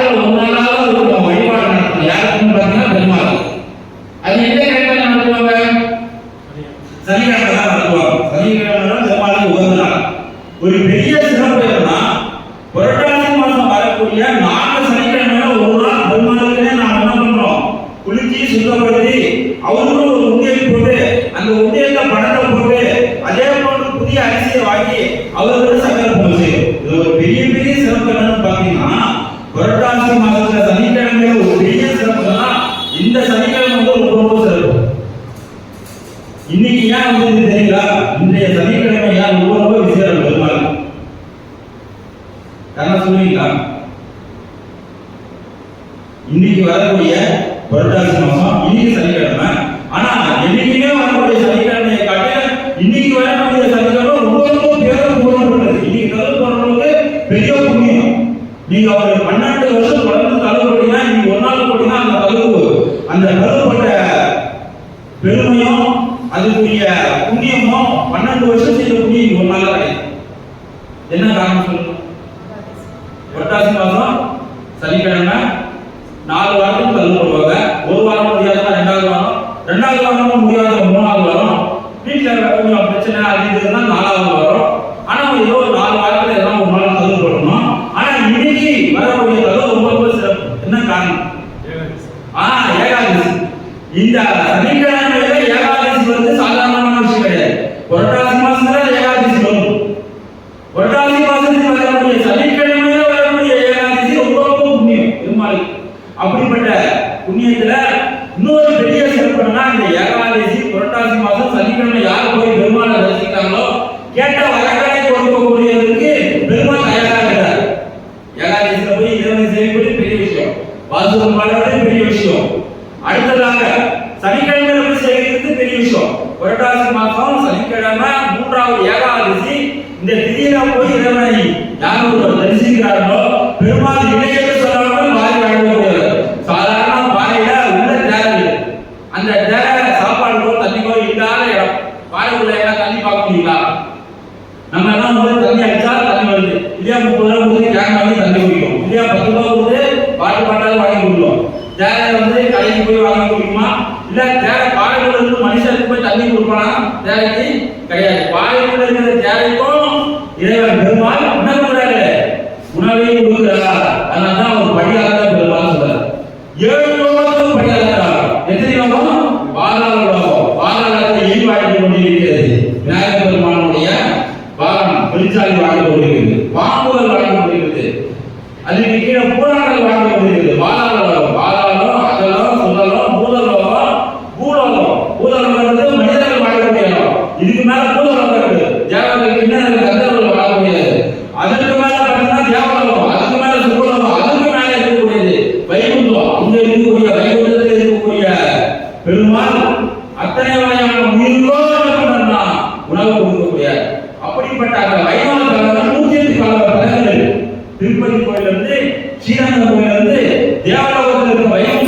வாரத்தில் ஒரு நாளாவது ஒரு வழிபாடு பார்த்தீங்கன்னா பெருமாள். அது எந்த கிழமை நடத்துவாங்க? சனிக்கிழமை தான் நடத்துவாங்க. சனிக்கிழமை தான் பெருமாளுக்கு உகந்த நாள். ஒரு பெரிய சிறப்பு என்னன்னா புரட்டாசி மாதம் வரக்கூடிய நான்கு சனிக்கிழமையில ஒரு நாள் பெருமாளுக்குனே நாம் என்ன பண்றோம்? குளிச்சு சுத்தப்படுத்தி அவருக்கும் ஒரு உண்டியல் போட்டு அந்த உண்டியல்ல போட்டு அதே போன்று புதிய அரிசியை வாங்கி அவர்களுக்கு சங்கரம் செய்யும் இது ஒரு பெரிய பெரிய புரட்டாசி மாதத்துல சனிக்கிழமையில ஒரு பெரிய சிறப்புனா இந்த சனிக்கிழமை வந்து ரொம்ப ரொம்ப சிறப்பு. இன்னைக்கு ஏன் வந்து தெரியுங்களா இன்றைய சனிக்கிழமை ஏன் ரொம்ப ரொம்ப விசேஷம் பெருமாள்? யாரா சொல்லுவீங்களா? இன்னைக்கு வரக்கூடிய புரட்டாசி மாசம் இன்னைக்கு சனிக்கிழமை. ஆனா என்னைக்குமே வரக்கூடிய சனிக்கிழமையை காட்ட இன்னைக்கு வரக்கூடிய சனிக்கிழமை ரொம்ப ரொம்ப பேரும் போடப்பட்டது இன்னைக்கு பெரிய புண்ணியம். நீங்க பன்னெண்டு வருஷம் தலை போட்டீங்கன்னா இன்னைக்கு ஒரு நாள் போட்டீங்கன்னா அந்த தழுவு அந்த தழுப்பட்ட பெருமையும் அதுக்குரிய புண்ணியமும் பன்னெண்டு வருஷம் செய்த புண்ணியம் ஒரு நாள் கிடைக்கும் என்ன காரணம் சொல்லுங்க புரட்டாசி மாதம் சனிக்கிழமை நாலு வாரத்துக்கு தள்ளு போடுவாங்க ஒரு வாரம் முடியாதவங்க ரெண்டாவது வாரம் ரெண்டாவது வாரமும் முடியாத மூணாவது வாரம் வீட்டில் கொஞ்சம் பிரச்சனை அது இதுன்னா நாலாவது வாரம் ஆனா ஏதோ ஒரு நாலு வாரத்துல எல்லாம் ஒரு நாள் தள்ளு போடணும் ஆனா இன்னைக்கு வரக்கூடிய தள்ளு ரொம்ப ரொம்ப சிறப்பு என்ன காரணம் ஆ ஏகாதசி இந்த சனிக்கிழமையில ஏகாதசி வந்து சாதாரணமான விஷயம் கிடையாது புரட்டாசி மாசத்துல ஏகாதசி வரும் புரட்டாசி மாசத்தில் வரக்கூடிய சனிக்கிழமையில வரக்கூடிய ஏகாதசி ரொம்ப ரொம்ப புண்ணியம் பெருமாள் அப்படிப்பட்ட புண்ணியத்துல இன்னொரு பெரிய சிறப்புனா இந்த ஏகாதசி புரட்டாசி மாதம் சனிக்கிழமை யார் போய் பெருமாளை தரிசிக்கிறாங்களோ கேட்ட வரக்கடை கொடுக்கக்கூடியதற்கு பெருமாள் தயாரா இருக்கிறார் ஏகாதசியில போய் இறைவனை செய்யக்கூடிய பெரிய விஷயம். வாசுதம் பாடுறது பெரிய விஷயம். அடுத்ததாக சனிக்கிழமையில போய் செய்கிறது பெரிய விஷயம். புரட்டாசி மாதம் சனிக்கிழமை மூன்றாவது ஏகாதசி இந்த திடீர போய் இறைவனை யார் ஒருவர் தண்ணி பார்க்க முடியுங்களா நம்ம எல்லாம் வந்து தண்ணி அடிச்சா தண்ணி வருது. இல்லையா முப்பது ரூபா கொடுத்து கேன் வாங்கி தண்ணி குடிக்கும் இல்லையா பத்து ரூபா கொடுத்து பாட்டு பாட்டில் வாங்கி குடிக்கும் தேவை வந்து கடைக்கு போய் வாங்கி குடிக்குமா இல்ல தேவை பாலைக்குள்ள இருந்து மனுஷனுக்கு போய் தண்ணி கொடுப்பானா? தேவைக்கு கிடையாது. பாலைக்குள்ள இருக்கிற தேவைக்கும் இறைவன் பெருமாள் என்ன கொடுறாரு உணவையும் கொடுக்கிறார். அதனால தான் ஒரு படியாக பெருமாள் அத்தனை வகையான உயிர்களோடு உணவு கொடுக்கக்கூடியார் அப்படிப்பட்ட அந்த வைணவ கலவரம் நூத்தி எட்டு கலவர பலகங்கள் திருப்பதி கோயிலிருந்து ஸ்ரீரங்கம் கோயிலிருந்து தேவாலயத்தில் இருக்கிற வைணவ